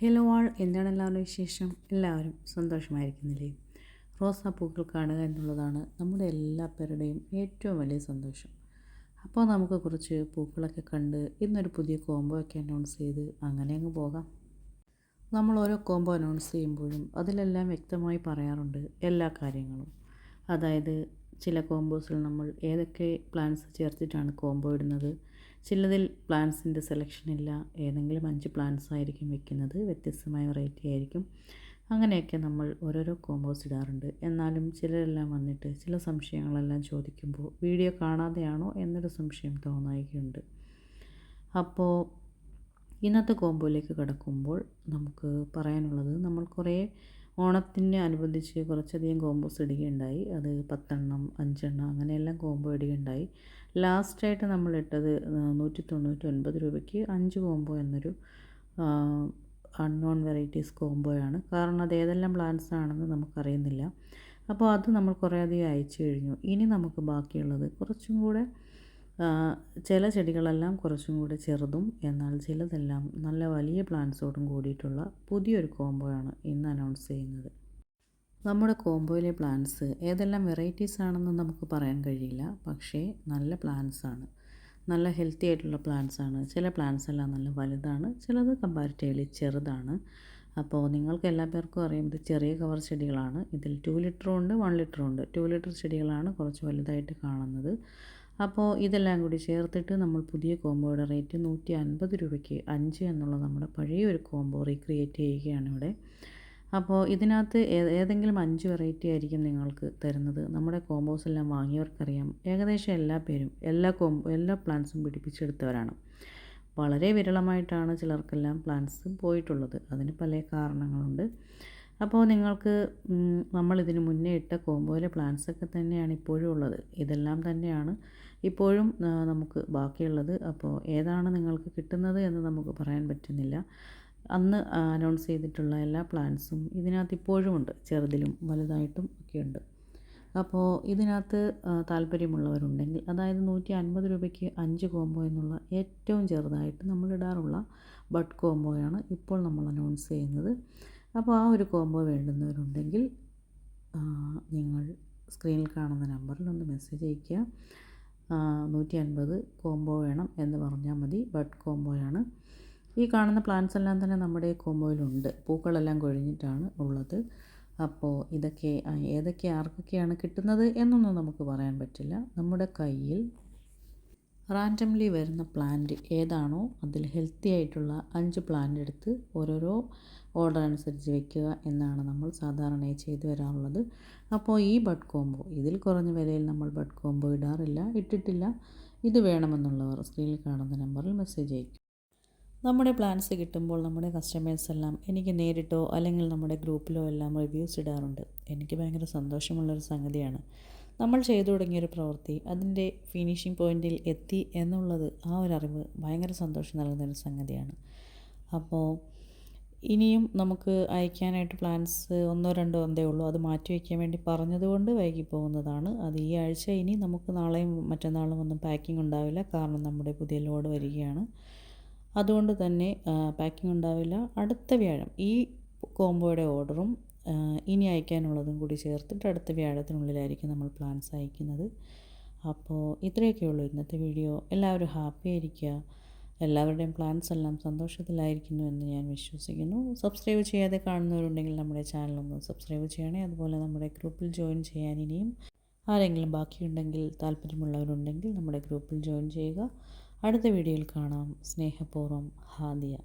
Hello ആൾ എന്താണ് എല്ലാവരുടെ വിശേഷം? എല്ലാവരും സന്തോഷമായിരിക്കുന്നില്ലേ? റോസാപ്പൂക്കൾ കാണുക എന്നുള്ളതാണ് നമ്മുടെ എല്ലാ പേരുടെയും ഏറ്റവും വലിയ സന്തോഷം. അപ്പോൾ നമുക്ക് കുറച്ച് പൂക്കളൊക്കെ കണ്ട് ഇന്നൊരു പുതിയ കോംബോ ഒക്കെ അനൗൺസ് ചെയ്ത് അങ്ങനെ അങ്ങ് പോകാം. നമ്മൾ ഓരോ കോംബോ അനൗൺസ് ചെയ്യുമ്പോഴും അതിലെല്ലാം വ്യക്തമായി പറയാറുണ്ട് എല്ലാ കാര്യങ്ങളും. അതായത് ചില കോംബോസിൽ നമ്മൾ ഏതൊക്കെ പ്ലാൻസ് ചേർത്തിട്ടാണ് കോംബോ ഇടുന്നത്? ചിലതിൽ പ്ലാന്റ്സിന്റെ സെലക്ഷൻ ഇല്ല. ഏതെങ്കിലും അഞ്ച് പ്ലാന്റ്സ് ആയിരിക്കും വെക്കുന്നത്. വ്യത്യസ്തമായ വെറൈറ്റി ആയിരിക്കും. അങ്ങനെയൊക്കെ നമ്മൾ ഓരോരോ കോമ്പോസ് ഇടാറുണ്ട്. എന്നാലും ചിലരെല്ലാം വന്നിട്ട് ചില സംശയങ്ങളെല്ലാം ചോദിക്കുമ്പോൾ വീഡിയോ കാണാതെയാണോ എന്നൊരു സംശയം തോന്നായികയുണ്ട് അപ്പോൾ ഇന്നത്തെ കോമ്പോയിലേക്ക് കിടക്കുമ്പോൾ നമുക്ക് പറയാനുള്ളത് നമ്മൾ കുറേ ഓണത്തിന് അനുബന്ധിച്ച് കുറച്ചധികം കോമ്പോസ് ഇടുകയുണ്ടായി. അത് പത്തെണ്ണം അഞ്ചെണ്ണം അങ്ങനെയെല്ലാം കോമ്പോ ഇടുകയുണ്ടായി. ലാസ്റ്റായിട്ട് നമ്മൾ ഇട്ടത് നൂറ്റി തൊണ്ണൂറ്റി ഒൻപത് രൂപയ്ക്ക് അഞ്ച് കോംബോ എന്നൊരു അൺനോൺ വെറൈറ്റീസ് കോംബോയാണ് കാരണം അത് ഏതെല്ലാം പ്ലാന്റ്സ് ആണെന്ന് നമുക്കറിയുന്നില്ല. അപ്പോൾ അത് നമ്മൾ കുറേ അധികം അയച്ചു കഴിഞ്ഞു. ഇനി നമുക്ക് ബാക്കിയുള്ളത് കുറച്ചും കൂടെ ചില ചെടികളെല്ലാം കുറച്ചും കൂടെ ചെറുതും എന്നാൽ ചിലതെല്ലാം നല്ല വലിയ പ്ലാന്റ്സോടും കൂടിയിട്ടുള്ള പുതിയൊരു കോംബോയാണ് ഇന്ന് അനൗൺസ് ചെയ്യുന്നത്. നമ്മുടെ കോംബോയിലെ പ്ലാന്റ്സ് ഏതെല്ലാം വെറൈറ്റീസ് ആണെന്ന് നമുക്ക് പറയാൻ കഴിയില്ല. പക്ഷേ നല്ല പ്ലാന്റ്സ് ആണ്. നല്ല ഹെൽത്തി ആയിട്ടുള്ള പ്ലാന്റ്സ് ആണ്. ചില പ്ലാന്റ്സ് എല്ലാം നല്ല വലുതാണ് ചിലത് കമ്പാരിറ്റീവ്ലി ചെറുതാണ്. അപ്പോൾ നിങ്ങൾക്ക് എല്ലാ പേർക്കും അറിയാം ഇത് ചെറിയ കവർ ചെടികളാണ്. ഇതിൽ ടു ലിറ്ററും ഉണ്ട് വൺ ലിറ്ററും ഉണ്ട്. ടു ലിറ്റർ ചെടികളാണ് കുറച്ച് വലുതായിട്ട് കാണുന്നത്. അപ്പോൾ ഇതെല്ലാം കൂടി ചേർത്തിട്ട് നമ്മൾ പുതിയ കോംബോയുടെ റേറ്റ് നൂറ്റി അൻപത് രൂപയ്ക്ക് അഞ്ച് എന്നുള്ള നമ്മുടെ പഴയ ഒരു കോംബോ റീക്രിയേറ്റ് ചെയ്യുകയാണ് ഇവിടെ. അപ്പോൾ ഇതിനകത്ത് ഏതെങ്കിലും അഞ്ച് വെറൈറ്റി ആയിരിക്കും നിങ്ങൾക്ക് തരുന്നത്. നമ്മുടെ കോമ്പോസ് എല്ലാം വാങ്ങിയവർക്കറിയാം. ഏകദേശം എല്ലാ പേരും എല്ലാ കോംബോ എല്ലാ പ്ലാന്റ്സും പിടിപ്പിച്ചെടുത്തവരാണ്. വളരെ വിരളമായിട്ടാണ് ചിലർക്കെല്ലാം പ്ലാന്റ്സ് പോയിട്ടുള്ളത്. അതിന് പല കാരണങ്ങളുണ്ട്. അപ്പോൾ നിങ്ങൾക്ക് നമ്മൾ ഇതിന് മുന്നേ ഇട്ട കോമ്പോയിലെ പ്ലാന്റ്സൊക്കെ തന്നെയാണ് ഇപ്പോഴും ഉള്ളത്. ഇതെല്ലാം തന്നെയാണ് ഇപ്പോഴും നമുക്ക് ബാക്കിയുള്ളത്. അപ്പോൾ ഏതാണ് നിങ്ങൾക്ക് കിട്ടുന്നത് എന്ന് നമുക്ക് പറയാൻ പറ്റുന്നില്ല. അന്ന് അനൗൺസ് ചെയ്തിട്ടുള്ള എല്ലാ പ്ലാൻസും ഇതിനകത്ത് ഇപ്പോഴുമുണ്ട് ചെറുതിലും വലുതായിട്ടും ഒക്കെ ഉണ്ട്. അപ്പോൾ ഇതിനകത്ത് താല്പര്യമുള്ളവരുണ്ടെങ്കിൽ അതായത് നൂറ്റി അൻപത് രൂപയ്ക്ക് അഞ്ച് കോംബോ എന്നുള്ള ഏറ്റവും ചെറുതായിട്ട് നമ്മൾ ഇടാറുള്ള ബഡ് കോംബോയാണ് ഇപ്പോൾ നമ്മൾ അനൗൺസ് ചെയ്യുന്നത്. അപ്പോൾ ആ ഒരു കോംബോ വേണ്ടുന്നവരുണ്ടെങ്കിൽ നിങ്ങൾ സ്ക്രീനിൽ കാണുന്ന നമ്പറിൽ ഒന്ന് മെസ്സേജ് അയയ്ക്കുക. നൂറ്റി അൻപത് കോംബോ വേണം എന്ന് പറഞ്ഞാൽ മതി. ബഡ് കോംബോയാണ് ഈ കാണുന്ന പ്ലാന്റ്സ് എല്ലാം തന്നെ നമ്മുടെ കോമ്പോയിലുണ്ട് പൂക്കളെല്ലാം കൊഴിഞ്ഞിട്ടാണ് ഉള്ളത്. അപ്പോൾ ഇതൊക്കെ ഏതൊക്കെ ആർക്കൊക്കെയാണ് കിട്ടുന്നത് എന്നൊന്നും നമുക്ക് പറയാൻ പറ്റില്ല. നമ്മുടെ കയ്യിൽ റാൻഡംലി വരുന്ന പ്ലാന്റ് ഏതാണോ അതിൽ ഹെൽത്തി ആയിട്ടുള്ള അഞ്ച് പ്ലാന്റ് എടുത്ത് ഓരോരോ ഓർഡർ അനുസരിച്ച് വെക്കുക എന്നാണ് നമ്മൾ സാധാരണയായി ചെയ്തു വരാറുള്ളത്. അപ്പോൾ ഈ ബഡ് കോംബോ ഇതിൽ കുറഞ്ഞ വിലയിൽ നമ്മൾ ബഡ് കോംബോ ഇടാറില്ല ഇട്ടിട്ടില്ല. ഇത് വേണമെന്നുള്ളവർ സ്ക്രീനിൽ കാണുന്ന നമ്പറിൽ മെസ്സേജ് അയക്കും നമ്മുടെ പ്ലാൻസ് കിട്ടുമ്പോൾ നമ്മുടെ കസ്റ്റമേഴ്സ് എല്ലാം എനിക്ക് നേരിട്ടോ അല്ലെങ്കിൽ നമ്മുടെ ഗ്രൂപ്പിലോ എല്ലാം റിവ്യൂസ് ഇടാറുണ്ട്. എനിക്ക് ഭയങ്കര സന്തോഷമുള്ളൊരു സംഗതിയാണ്. നമ്മൾ ചെയ്തു തുടങ്ങിയൊരു പ്രവൃത്തി അതിന്റെ ഫിനിഷിംഗ് പോയിന്റിൽ എത്തി എന്നുള്ളത് ആ ഒരു അറിവ് ഭയങ്കര സന്തോഷം നൽകുന്നൊരു സംഗതിയാണ്. അപ്പോൾ ഇനിയും നമുക്ക് അയക്കാനായിട്ട് പ്ലാൻസ് ഒന്നോ രണ്ടോ എന്തേ ഉള്ളൂ. അത് മാറ്റി വയ്ക്കാൻ വേണ്ടി പറഞ്ഞതുകൊണ്ട് വൈകി പോകുന്നതാണ്. അത് ഈ ആഴ്ച ഇനി നമുക്ക് നാളെയും മറ്റന്നാളും ഒന്നും പാക്കിംഗ് ഉണ്ടാവില്ല. കാരണം നമ്മുടെ പുതിയ ലോഡ് വരികയാണ്. അതുകൊണ്ട് തന്നെ പാക്കിംഗ് ഉണ്ടാവില്ല. അടുത്ത വ്യാഴം ഈ കോംബോയുടെ ഓർഡറും ഇനി അയക്കാനുള്ളതും കൂടി ചേർത്തിട്ട് അടുത്ത വ്യാഴത്തിനുള്ളിലായിരിക്കും നമ്മൾ പ്ലാൻസ് അയക്കുന്നത്. അപ്പോൾ ഇത്രയൊക്കെയുള്ളൂ ഇന്നത്തെ വീഡിയോ എല്ലാവരും ഹാപ്പി ആയിരിക്കുക. എല്ലാവരുടെയും പ്ലാൻസ് എല്ലാം സന്തോഷത്തിലായിരിക്കുന്നു എന്ന് ഞാൻ വിശ്വസിക്കുന്നു. സബ്സ്ക്രൈബ് ചെയ്യാതെ കാണുന്നവരുണ്ടെങ്കിൽ നമ്മുടെ ചാനലൊന്ന് സബ്സ്ക്രൈബ് ചെയ്യണേ. അതുപോലെ നമ്മുടെ ഗ്രൂപ്പിൽ ജോയിൻ ചെയ്യാൻ ഇനിയും ആരെങ്കിലും ബാക്കിയുണ്ടെങ്കിൽ താല്പര്യമുള്ളവരുണ്ടെങ്കിൽ നമ്മുടെ ഗ്രൂപ്പിൽ ജോയിൻ ചെയ്യുക. അടുത്ത വീഡിയോയിൽ കാണാം. സ്നേഹപൂർവം ഹാദിയ.